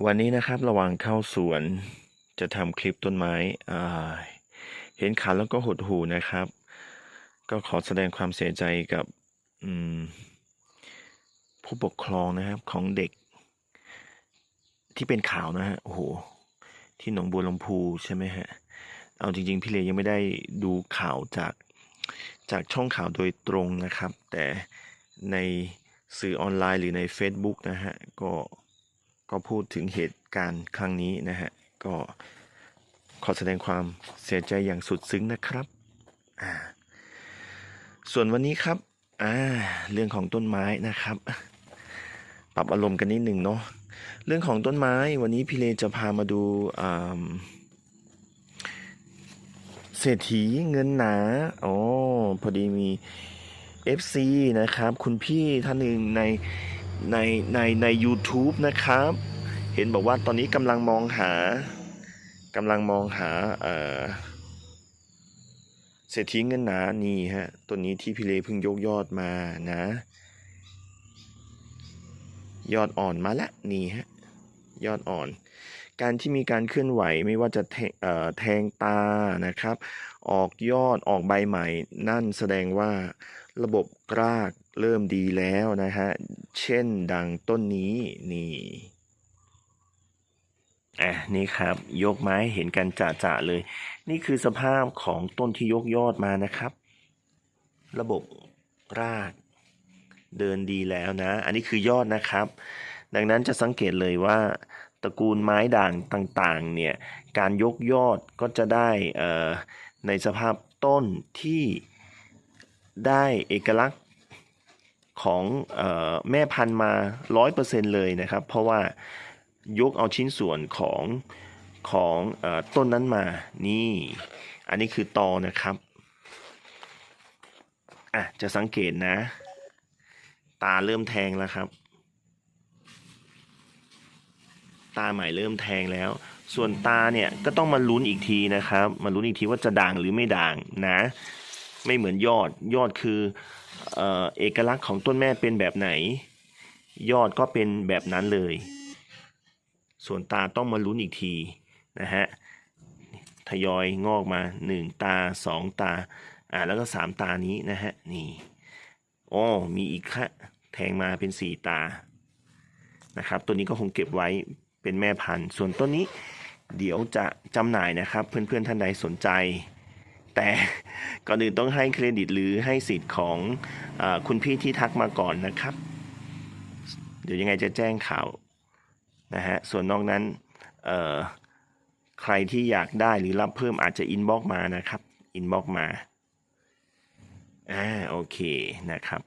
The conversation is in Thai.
วันนี้นะครับระหว่างเข้าสวนจะทำคลิปต้นไม้อเห็นขาแล้วก็หดหูนะครับ ก็ขอแสดงความเสียใจกับผู้ปกครองนะครับของเด็ก ที่เป็นข่าวนะฮะโอ้โหที่หนองบัวลำพูใช่ไหมฮะเอาจริง ๆ พี่เลยังไม่ได้ดูข่าวจากจากช่องข่าวโดยตรงนะครับ แต่ในสื่อออนไลน์หรือใน Facebook นะฮะก็ ก็พูดถึงเหตุการณ์ครั้งนี้นะฮะ ก็ขอแสดงความเสียใจอย่างสุดซึ้งนะครับ อ่า ส่วนวันนี้ครับ อ่า เรื่องของต้นไม้นะครับ ปรับอารมณ์กันนิดหนึ่งเนาะ เรื่องของต้นไม้วันนี้พี่เลจะพามาดูอ่าเศรษฐีเงินหนา อ๋อ พอดีมี FC นะครับ คุณพี่ท่านหนึ่งใน ในในใน u t u b e นะครับ เห็นบอกว่าตอนนี้กำลังมองหากำลังมองหาเศรษฐีเงินหนานี่ฮะ ตัวนี้ที่พี่เลเพิ่งยกยอดมานะ ยอดอ่อนมาแล้วนี่ฮะ ยอดอ่อน การที่มีการเคลื่อนไหวไม่ว่าจะแทงเอ่อแทงตานะครับ ออกยอดออกใบใหม่ นั่นแสดงว่าระบบราก เริ่มดีแล้วนะฮะ เช่นดังต้นนี้นี่ อะนี่ครับ ยกไม้เห็นกันจ่าๆเลย นี่คือสภาพของต้นที่ยกยอดมานะครับ ระบบรากเดินดีแล้วนะ อันนี้คือยอดนะครับ ดังนั้นจะสังเกตเลยว่าตระกูลไม้ด่างต่างๆ เนี่ย การยกยอดก็จะได้ในสภาพต้นที่ได้เอกลักษณ์ ของออแม่พันธุ์มา 100%เลยนะครับ เพราะว่ายกเอาชิ้นส่วนของของอต้นนั้นมา นี่ อันนี้คือตอนะครับ อะ จะสังเกตนะ ตาเริ่มแทงแล้วครับ ตาใหม่เริ่มแทงแล้ว ส่วนตาเนี่ยก็ต้องมาลุ้นอีกทีนะครับ มาลุ้นอีกทีว่าจะด่างหรือไม่ด่างนะ ไม่เหมือนยอด ยอดคือเอกลักษณ์ของต้นแม่เป็นแบบไหน ยอดก็เป็นแบบนั้นเลย ส่วนตาต้องมาลุ้นอีกทีนะฮะทยอยงอกมาหนึ่งตาสองตาอ่าแล้วก็สามตานี้นะฮะนี่อ๋อมีอีกค่ะแทงมาเป็นสี่ตานะครับ ตัวนี้ก็คงเก็บไว้เป็นแม่พันธุ์ ส่วนต้นนี้เดี๋ยวจะจำหน่ายนะครับ เพื่อนๆท่านใดสนใจ แต่ก่อนอื่นต้องให้เครดิตหรือให้สิทธิ์ของอคุณพี่ที่ทักมาก่อนนะครับ เดี๋ยวยังไงจะแจ้งข่าวนะฮะส่วนนอกนั้นใครที่อยากได้หรือรับเพิ่มอาจจะอินบ็อกมานะครับอินบ็อกมาอ่าโอเคนะครับ